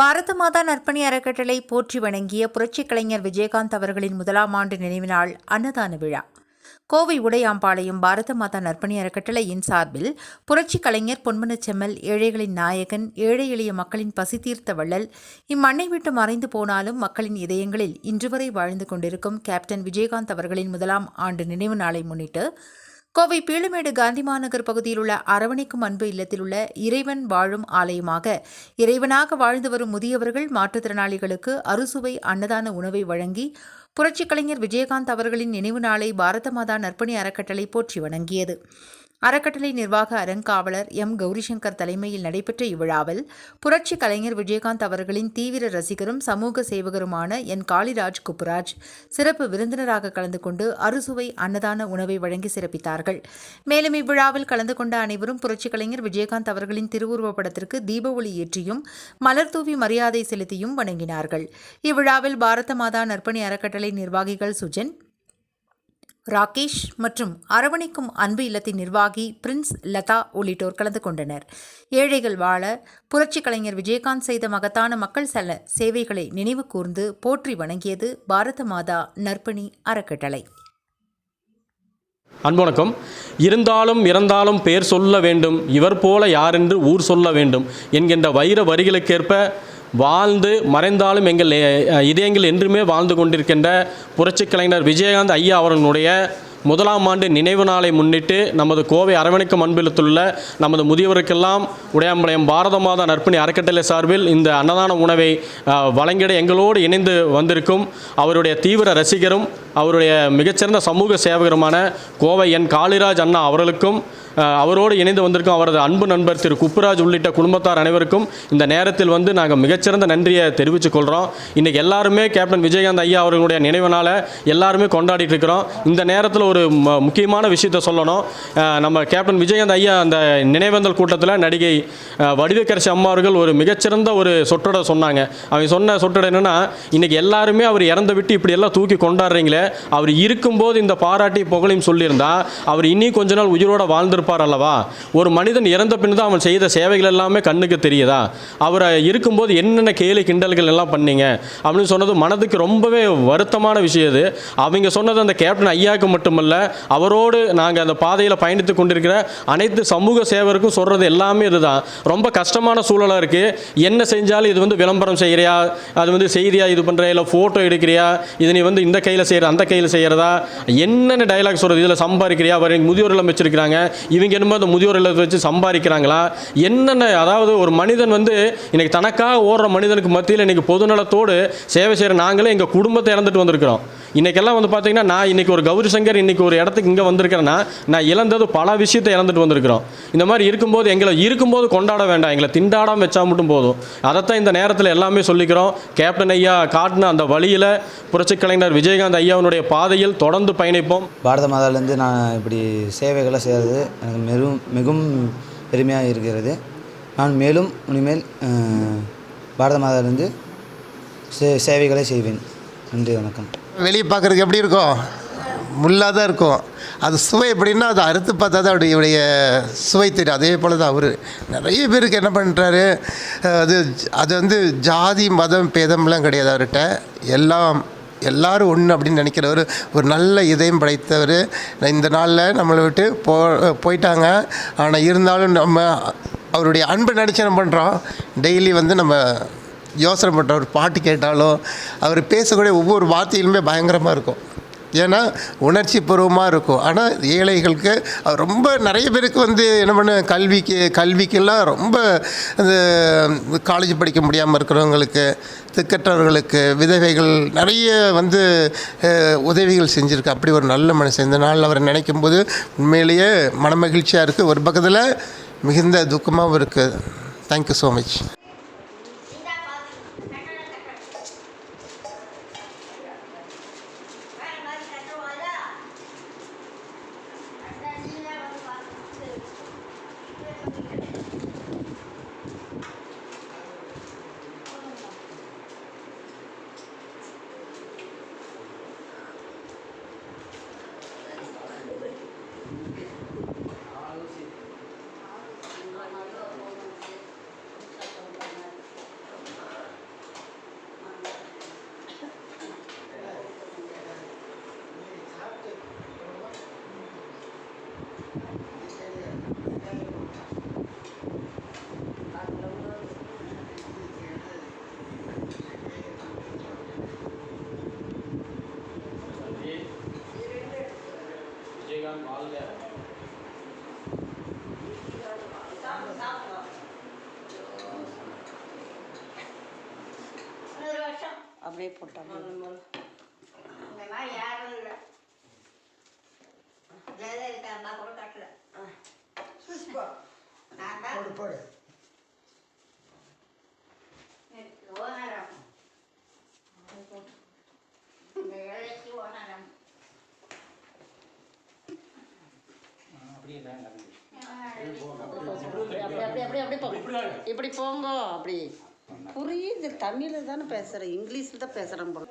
பாரத மாதா நற்பணி அறக்கட்டளை போற்றி வணங்கிய புரட்சிக் கலைஞர் விஜயகாந்த் அவர்களின் முதலாம் ஆண்டு நினைவு நாள் அன்னதான விழா. கோவை உடையாம்பாளையம் பாரத மாதா நற்பணி அறக்கட்டளையின் சார்பில் புரட்சிக் கலைஞர் பொன்மனச்செம்மல் ஏழைகளின் நாயகன் ஏழை எளிய மக்களின் பசி தீர்த்த வள்ளல் இம்மண்ணை விட்டு மறைந்து போனாலும் மக்களின் இதயங்களில் இன்று வரை வாழ்ந்து கொண்டிருக்கும் கேப்டன் விஜயகாந்த் அவர்களின் முதலாம் ஆண்டு நினைவு நாளை முன்னிட்டு கோவை பீளமேடு காந்தி மாநகர் பகுதியில் உள்ள அரவணைக்கும் அன்பு இல்லத்தில் உள்ள இறைவன் வாழும் ஆலயமாக இறைவனாக வாழ்ந்து வரும் முதியவர்கள் மாற்றுத்திறனாளிகளுக்கு அறுசுவை அன்னதான உணவை வழங்கி புரட்சிக் கலைஞர் விஜயகாந்த் அவர்களின் நினைவு நாளை பாரத மாதா நற்பணி அறக்கட்டளை போற்றி வணங்கியது. அறக்கட்டளை நிர்வாக அறங்காவலர் எம். கௌரிசங்கர் தலைமையில் நடைபெற்ற இவ்விழாவில் புரட்சி கலைஞர் விஜயகாந்த் அவர்களின் தீவிர ரசிகரும் சமூக சேவகருமான என். காளிராஜ் குப்புராஜ் சிறப்பு விருந்தினராக கலந்து கொண்டு அறுசுவை அன்னதான உணவை வழங்கி சிறப்பித்தார்கள். மேலும் இவ்விழாவில் கலந்து கொண்ட அனைவரும் புரட்சி கலைஞர் விஜயகாந்த் அவர்களின் திருவுருவ படத்திற்கு தீப ஒளி ஏற்றியும் மலர் தூவி மரியாதை செலுத்தியும் வணங்கினார்கள். இவ்விழாவில் பாரத மாதா நற்பணி அறக்கட்டளை நிர்வாகிகள் சுஜன் ராகேஷ் மற்றும் அரவணைக்கும் அன்பு இல்லத்தின் நிர்வாகி பிரின்ஸ் லதா உள்ளிட்டோர் கலந்து கொண்டனர். ஏழைகள் வாழ புரட்சி கலைஞர் விஜயகாந்த் செய்த மகத்தான மக்கள் செல்ல சேவைகளை நினைவு கூர்ந்து போற்றி வணங்கியது பாரத மாதா நற்பணி அறக்கட்டளை. அன்பு இருந்தாலும் இறந்தாலும் பெயர் சொல்ல வேண்டும். இவர் போல யாரென்று ஊர் சொல்ல வேண்டும் என்கின்ற வைர வரிகளுக்கேற்ப வாழ்ந்து மறைந்தாலும் எங்கள் இதயங்கள் என்றுமே வாழ்ந்து கொண்டிருக்கின்ற புரட்சி கலைஞர் விஜயகாந்த் ஐயா அவர்களுடைய முதலாம் ஆண்டு நினைவு நாளை முன்னிட்டு நமது கோவை அரவணைக்கும் அன்பிலத்துள்ள நமது முதியவருக்கெல்லாம் உடையாம்பாளையம் பாரத மாதா நற்பணி அறக்கட்டளை சார்பில் இந்த அன்னதான உணவை வழங்கிட எங்களோடு இணைந்து வந்திருக்கும் அவருடைய தீவிர ரசிகரும் அவருடைய மிகச்சிறந்த சமூக சேவகருமான கோவை என் காளிராஜ் அண்ணா அவர்களுக்கும் அவரோடு இணைந்து வந்திருக்கும் அவரது அன்பு நண்பர் திரு குப்புராஜ் உள்ளிட்ட குடும்பத்தார் அனைவருக்கும் இந்த நேரத்தில் வந்து நாங்கள் மிகச்சிறந்த நன்றியை தெரிவித்துக் கொள்கிறோம் இன்றைக்கி எல்லாருமே கேப்டன் விஜயகாந்த் ஐயா அவர்களுடைய நினைவுனால் எல்லாருமே கொண்டாடிட்டு இருக்கிறோம். இந்த நேரத்தில் ஒரு ம- முக்கியமான விஷயத்தை சொல்லணும். நம்ம கேப்டன் விஜயகாந்த் ஐயா அந்த நினைவேந்தல் கூட்டத்தில் நடிகை வடிவக்கரசி அம்மா அவர்கள் ஒரு மிகச்சிறந்த ஒரு சொற்றொடை சொன்னாங்க. அவங்க சொன்ன சொற்றொடை என்னென்னா இன்றைக்கி எல்லாருமே அவர் இறந்த விட்டு இப்படி எல்லாம் தூக்கி கொண்டாடுறீங்களே அவர் இருக்கும்போது இந்த பாராட்டி புகழையும் சொல்லியிருந்தா அவர் இன்னும் கொஞ்ச நாள் உயிரோட வாழ்ந்திருப்பார் அல்லவா? ஒரு மனிதன் இறந்த பின் தான் அவன் செய்த சேவைகள் எல்லாமே கண்ணுக்கு தெரியுதா? அவரை இருக்கும்போது என்னென்ன கேலி கிண்டல்கள் எல்லாம் பண்ணீங்க? அப்படின்னு சொன்னது மனதுக்கு ரொம்பவே வருத்தமான விஷயம் இது. அவங்க சொன்னது அந்த கேப்டன் ஐயாவுக்கு மட்டுமல்ல அவரோடு நாங்கள் அந்த பாதையில் பயணித்து கொண்டிருக்கிற அனைத்து சமூக சேவருக்கும் சொல்கிறது எல்லாமே இதுதான். ரொம்ப கஷ்டமான சூழலாக இருக்குது என்ன செஞ்சாலும் இது வந்து விளம்பரம் செய்கிறியா அது வந்து செய்தியா இது பண்ணுற இல்லை ஃபோட்டோ எடுக்கிறியா? இது நீ வந்து இந்த கையில் செய்கிற அந்த கையில் செய்கிறதா என்னென்ன டைலாக் சொல்கிறது இதில் சம்பாதிக்கிறியா? அவர் முதியோர் இல்லம் வச்சிருக்கிறாங்க. இவங்க என்னமோ அந்த முதியோர் இல்லத்தை வச்சு சம்பாதிக்கிறாங்களா? என்னென்ன அதாவது ஒரு மனிதன் வந்து இன்னைக்கு தனக்காக ஓடுற மனிதனுக்கு மத்தியில் இன்னைக்கு பொதுநலத்தோடு சேவை செய்கிற நாங்களே எங்கள் குடும்பத்தை இறந்துட்டு வந்திருக்கிறோம். இன்றைக்கெல்லாம் வந்து பார்த்திங்கன்னா நான் இன்றைக்கி ஒரு கௌரி சங்கர் இன்னைக்கு ஒரு இடத்துக்கு இங்கே வந்திருக்கிறேன்னா நான் இழந்தது பல விஷயத்தை இழந்துட்டு வந்திருக்கிறோம். இந்த மாதிரி இருக்கும்போது எங்களை இருக்கும்போது கொண்டாட வேண்டாம். எங்களை திண்டாடாமல் வச்சா மட்டும் போதும். அதைத்தான் இந்த நேரத்தில் எல்லாமே சொல்லிக்கிறோம். கேப்டன் ஐயா காட்டின அந்த வழியில் புரட்சி கலைஞர் விஜயகாந்த் ஐயாவினுடைய பாதையில் தொடர்ந்து பயணிப்போம். பாரத மாதாவிலேருந்து நான் இப்படி சேவைகளை செய்கிறது எனக்கு மிகவும் மிகவும் பெருமையாக இருக்கிறது. நான் மேலும் இனிமேல் பாரத மாதாவிலேருந்து சே சேவைகளை செய்வேன். நன்றி வணக்கம். வெளியே பார்க்குறதுக்கு எப்படி இருக்கும்? முள்ளாக தான் இருக்கும். அது சுவை எப்படின்னா அதை அறுத்து பார்த்தா தான் அவருடைய சுவை தெரியும். அதே போல் தான் அவர். நிறைய பேருக்கு என்ன பண்ணுறாரு அது அது வந்து ஜாதி மதம் பேதம்லாம் கிடையாது அவர்கிட்ட. எல்லாம் எல்லாரும் ஒன்று அப்படின்னு நினைக்கிறவர் ஒரு நல்ல இதயம் படைத்தவர். இந்த நாளில் நம்மளை விட்டு போ போயிட்டாங்க. ஆனால் இருந்தாலும் நம்ம அவருடைய அன்பை நினச்சி என்ன பண்ணுறோம் டெய்லி வந்து நம்ம யோசனை பண்ணுற ஒரு பாட்டு கேட்டாலும் அவர் பேசக்கூடிய ஒவ்வொரு வார்த்தையிலுமே பயங்கரமாக இருக்கும். ஏன்னா உணர்ச்சி பூர்வமாக இருக்கும். ஆனால் ஏழைகளுக்கு ரொம்ப நிறைய பேருக்கு வந்து என்ன பண்ண கல்விக்கு கல்விக்கெல்லாம் ரொம்ப அந்த காலேஜ் படிக்க முடியாமல் இருக்கிறவங்களுக்கு திக்கற்றவர்களுக்கு விதவைகள் நிறைய வந்து உதவிகள் செஞ்சுருக்கு. அப்படி ஒரு நல்ல மனுஷன் இந்த நாள் அவரை நினைக்கும் போது உண்மையிலேயே மனமகிழ்ச்சியாக இருக்குது ஒரு பக்கத்தில் மிகுந்த துக்கமாகவும் இருக்குது தேங்க்யூ ஸோ மச் அப்படி அப்படி அப்படி போங்க இப்படி போங்க அப்படி. புரிய இந்த தமிழில் தானே பேசுகிறேன் இங்கிலீஷில் தான் பேசுகிறேன் போல